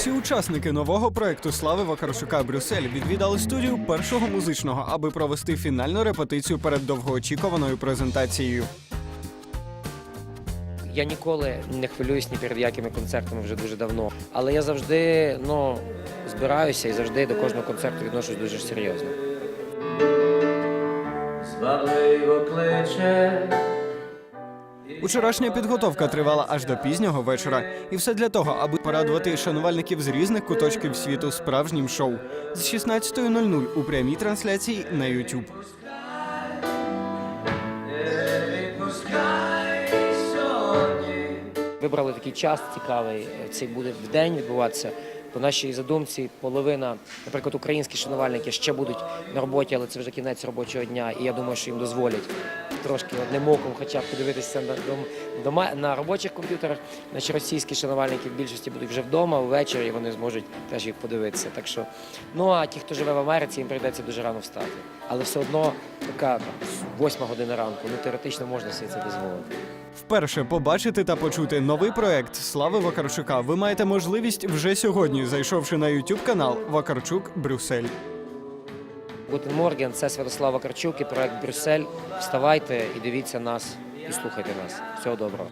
Усі учасники нового проекту Слави Вакарчука Брюссель відвідали студію першого музичного, аби провести фінальну репетицію перед довгоочікуваною презентацією. Я ніколи не хвилююсь ні перед якими концертами вже дуже давно. Але я завжди ну, збираюся і завжди до кожного концерту відношусь дуже серйозно. Звабливо кличе, Учорашня підготовка тривала аж до пізнього вечора, і все для того, аби порадувати шанувальників з різних куточків світу справжнім шоу з 16.00 у прямій трансляції на YouTube. Вибрали такий час цікавий. Цей буде в день відбуватися. По нашій задумці половина, наприклад, українські шанувальники ще будуть на роботі, але це вже кінець робочого дня, і я думаю, що їм дозволять трошки одним оком, хоча б подивитися на дом, дома на робочих комп'ютерах. Наші російські шанувальники в більшості будуть вже вдома ввечері, і вони зможуть теж їх подивитися. Так що, ну а ті, хто живе в Америці, їм прийдеться дуже рано встати. Але все одно така восьма година ранку. Ну теоретично можна собі це дозволити. Вперше побачити та почути новий проект Слави Вакарчука ви маєте можливість вже сьогодні, зайшовши на YouTube канал Вакарчук Брюссель. Гутен Морген, це Святослав Вакарчук і проект Брюссель. Вставайте і дивіться нас, і слухайте нас. Всього доброго.